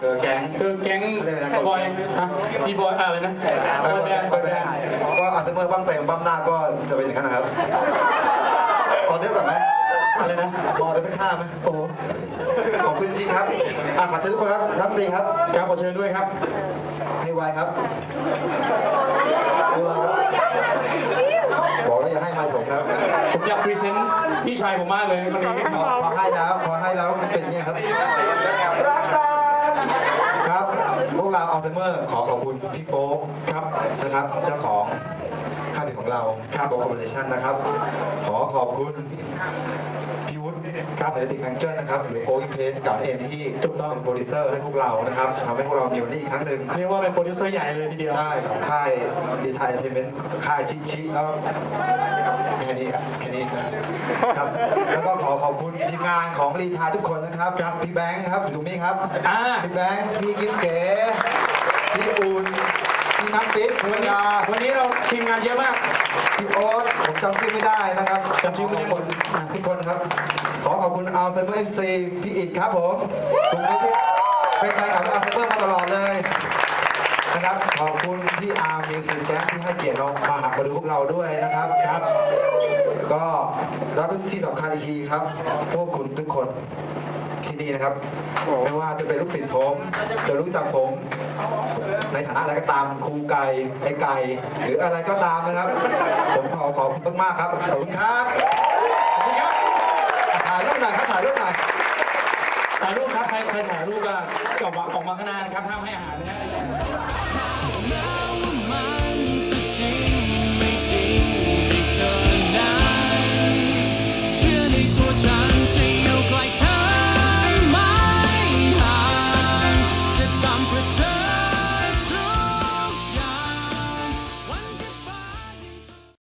เจอแก๊งคือแก๊งเรียกอะไรนะบอยฮะมีบอยอะไรนะบอยแบนด์บอยแบนด์ก็อัลไซเมอร์บ้างเต็มบ้างหน้าก็จะเป็นอย่างนั้นนะครับขอเดียวก่อนไหมอะไรนะมองได้สักข้าไหมโอ้โหขอบคุณจริงครับอะขอเชิญทุกคนครับรับตีครับครับขอเชิญด้วยครับให้ไวครับให้ไวครับบอกแล้วอย่าให้ไมค์ผมครับผมอยากพรีเซนต์พี่ชายผมมากเลยวันนี้พอพอให้แล้วพอให้แล้วมันเป็นอย่างนี้ครับรักกันครับ พวกเราอัลไซเมอร์ขอขอบคุณพี่โป๊กครับนะครับ เจ้าของค่ายเพลงของเราครับโบคอมมิชชั่นนะครับ ขอขอบคุณพี่ ครับเอติกแมงเจอร์นะครับหรือโป๊กอินเพนกับเอ็มที่ถูกต้องเป็นโปรดิวเซอร์ให้พวกเรานะครับทำให้พวกเรามีวันนี้อีกครั้งหนึ่งเรียกว่าเป็นโปรดิวเซอร์ใหญ่เลยทีเดียว ใช่ของค่ายดีไทยเอนเตอร์เทนเมนต์ค่ายชิชิแล้วแค่นี้ครับแค่นี้ครับแล้วก็ขอขอบคุณทีมงานของรีทายทุกคนนะครับครับพี่แบงค์ครับอยู่ตรงนี้ครับอ่าพี่แบงค์พี่กิ๊ฟเก๋พี่อุ่น พี่น้ำปิ๊กวันพี่นี้ยาวันนี้เราทีมงานเยอะมากพี่โอ๊ตผมจำชื่อไม่ได้นะครับจำชื่อไม่ได้หมดทุกคนครับ ขอขอบคุณอัลไซเมอร์เอฟซีพี่อิดครับผมตรงนี้ที่เป็นไปกับอัลไซเมอร์มาตลอดเลยนะครับขอบคุณพี่อาร์มิวสิกแก๊งที่ให้เกียรติเรามาหามาดูพวกเราด้วยนะครับครับ ก็แล้วที่สำคัญอีกทีครับพวกคุณทุกคน ที่นี่นะครับ ไม่ว่าจะเป็นลูกศิษย์ผม จะรู้จักผม ในฐานะอะไรก็ตามครูไก่ไอ้ไก่ หรืออะไรก็ตามนะครับ ผมขอขอบคุณมากๆครับ ขอบคุณครับถ่ายรูปหน่อยครับถ่ายรูปหน่อยถ่ายรูปครับ ใครใครถ่ายรูปก็ออกมาออกมาข้างหน้านะครับห้ามให้อาหารนะฮะ Now